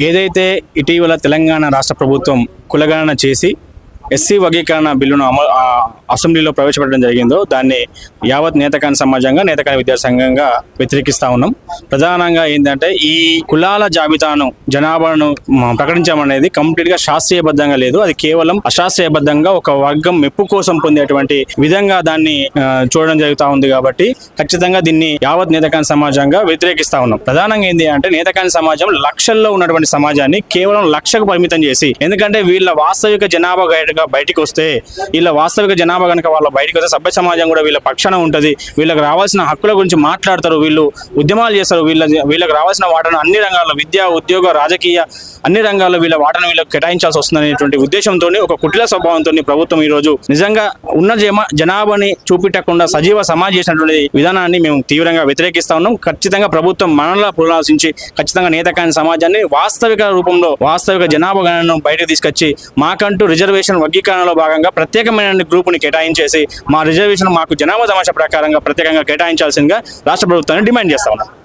ఏదైతే ఇటీవల తెలంగాణ రాష్ట్ర ప్రభుత్వం కులగణన చేసి ఎస్సీ వర్గీకరణ బిల్లును అమలు అసెంబ్లీలో ప్రవేశపెట్టడం జరిగిందో దాన్ని యావత్ నేతకాని సమాజంగా నేతకాని విద్యాసంఘంగా వ్యతిరేకిస్తా ఉన్నాం. ప్రధానంగా ఏంటంటే ఈ కులాల జాబితాను జనాభాను ప్రకటించడం అనేది కంప్లీట్గా శాస్త్రీయబద్ధంగా లేదు. అది కేవలం అశాస్త్రీయబద్ధంగా ఒక వర్గం మెప్పు కోసం పొందేటువంటి విధంగా దాన్ని చూడడం జరుగుతూ ఉంది కాబట్టి ఖచ్చితంగా దీన్ని యావత్ నేతకాని సమాజంగా వ్యతిరేకిస్తా ఉన్నాం. ప్రధానంగా ఏంటి అంటే నేతకాని సమాజం లక్షల్లో ఉన్నటువంటి సమాజాన్ని కేవలం లక్షకు పరిమితం చేసి ఎందుకంటే వీళ్ళ వాస్తవిక జనాభా గైడ్గా వస్తే వీళ్ళ వాస్తవిక జనాభా కనుక వాళ్ళ బయటకు వస్తే సభ్య సమాజం కూడా వీళ్ళ పక్షాన ఉంటుంది. వీళ్ళకి రావాల్సిన హక్కుల గురించి మాట్లాడతారు వీళ్ళు ఉద్యమాలు చేస్తారు. వీళ్ళ వీళ్ళకి రావాల్సిన వాటను అన్ని రంగాల్లో విద్య ఉద్యోగ రాజకీయ అన్ని రంగాల్లో వీళ్ళ వాటను వీళ్ళకి కేటాయించాల్సి వస్తుందనేటువంటి ఉద్దేశంతో ఒక కుటిల స్వభావంతో ప్రభుత్వం ఈ రోజు నిజంగా ఉన్న జమ జనాభాని చూపెట్టకుండా సజీవ సమాజ్ చేసినటువంటి విధానాన్ని మేము తీవ్రంగా వ్యతిరేకిస్తా ఉన్నాం. ఖచ్చితంగా ప్రభుత్వం మనలా పునరాలోచించి ఖచ్చితంగా నేతకాని సమాజాన్ని వాస్తవిక రూపంలో వాస్తవిక జనాభా గణనను బయటకు తీసుకొచ్చి మాకంటూ రిజర్వేషన్ వర్గీకరణలో భాగంగా ప్రత్యేకమైన గ్రూపుని కేటాయించేసి మా రిజర్వేషన్ మాకు జనాభా సమాచార ప్రకారంగా ప్రత్యేకంగా కేటాయించాల్సిందిగా రాష్ట్ర ప్రభుత్వాన్ని డిమాండ్ చేస్తా ఉన్నాం.